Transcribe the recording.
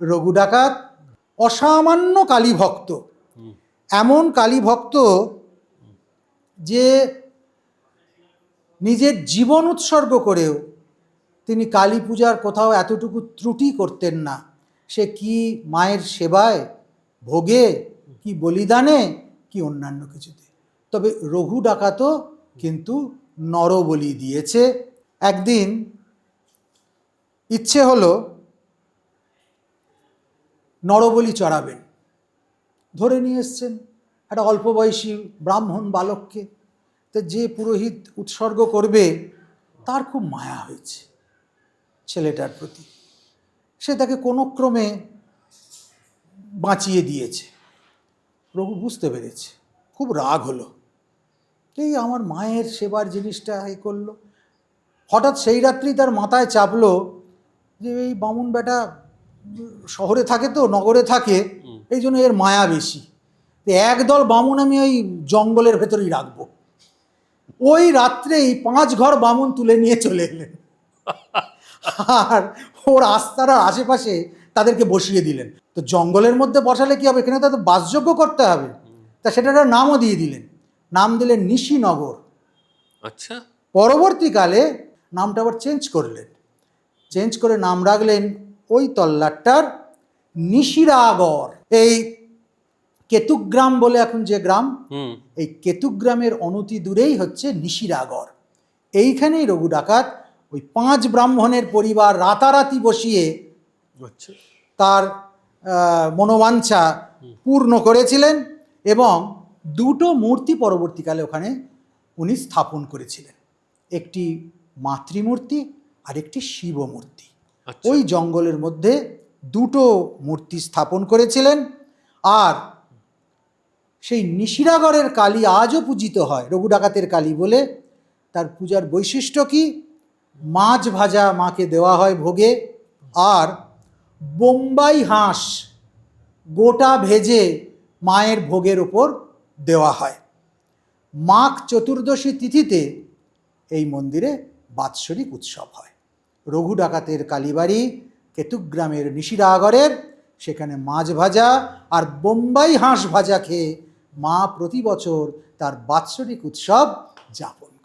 রঘু ডাকাত, অসামান্য কালী ভক্ত। এমন কালী ভক্ত যে নিজের জীবন উৎসর্গ করেও তিনি কালী পূজার কোথাও এতটুকু ত্রুটি করতেন না। সে কি মায়ের সেবায় ভোগে, কি বলিদানে, কি অন্যান্য কিছুতে। তবে রঘু ডাকাতও কিন্তু নরবলি দিয়েছে। একদিন ইচ্ছে হলো নরবলি চড়াবেন। ধরে নিয়ে এসছেন একটা অল্প বয়সী ব্রাহ্মণ বালককে। তো যে পুরোহিত উৎসর্গ করবে, তার খুব মায়া হয়েছে ছেলেটার প্রতি। সে তাকে কোনো ক্রমে বাঁচিয়ে দিয়েছে। রঘু বুঝতে পেরেছে, খুব রাগ হলো। এই আমার মায়ের সেবার জিনিসটা এ করল। হঠাৎ সেই রাত্রি তার মাথায় চাপলো যে এই বামুন বেটা শহরে থাকে তো নগরে থাকে এই জন্য এর মায়া বেশি। তো একদল বামুন আমি ওই জঙ্গলের ভেতরেই রাখব। ওই রাত্রেই পাঁচ ঘর বামুন তুলে নিয়ে চলে এলেন। আর ওর আস্তার আশেপাশে তাদেরকে বসিয়ে দিলেন। তো জঙ্গলের মধ্যে বসালে কি হবে? এখানে তো বাসযোগ্য করতে হবে। তা সেটার নামও দিয়ে দিলেন। নাম দিলেন নিশিনগর। আচ্ছা। পরবর্তীকালে নামটা আবার চেঞ্জ করলেন। চেঞ্জ করে নাম রাখলেন ওই তল্লাটটার নিশিরাগড় এই কেতুগ্রাম বলে এখন যে গ্রাম হুম। এই কেতুগ্রামের অনতি দূরেই হচ্ছে নিশিরাগড় এইখানেই রঘু ডাকাত ওই পাঁচ ব্রাহ্মণের পরিবার রাতারাতি বসিয়ে আচ্ছা। তার মনোবাঞ্ছা পূর্ণ করেছিলেন এবং দুটো মূর্তি পরবর্তীকালে ওখানে উনি স্থাপন করেছিলেন। একটি মাতৃমূর্তি আর একটি শিব মূর্তি আচ্ছা ওই জঙ্গলের মধ্যে দুটো মূর্তি স্থাপন করেছিলেন আর সেই নিশিরাগড়ের কালী আজও পূজিত হয়, রঘু ডাকাতের কালী বলে। তার পূজার বৈশিষ্ট্য কি? মাছ ভাজা মাকে দেওয়া হয় ভোগে আর বোম্বাই হাঁস গোটা ভেজে মায়ের ভোগের ওপর দেওয়া হয়। মাঘ চতুর্দশী তিথিতে এই মন্দিরে বাৎসরিক উৎসব হয়। রঘু ডাকাতের কালীবাড়ি কেতুগ্রামের নিশিরাগরের, সেখানে মাছ ভাজা আর বোম্বাই হাঁস ভাজা খেয়ে মা প্রতি বছর তার বাৎসরিক উৎসব যাপন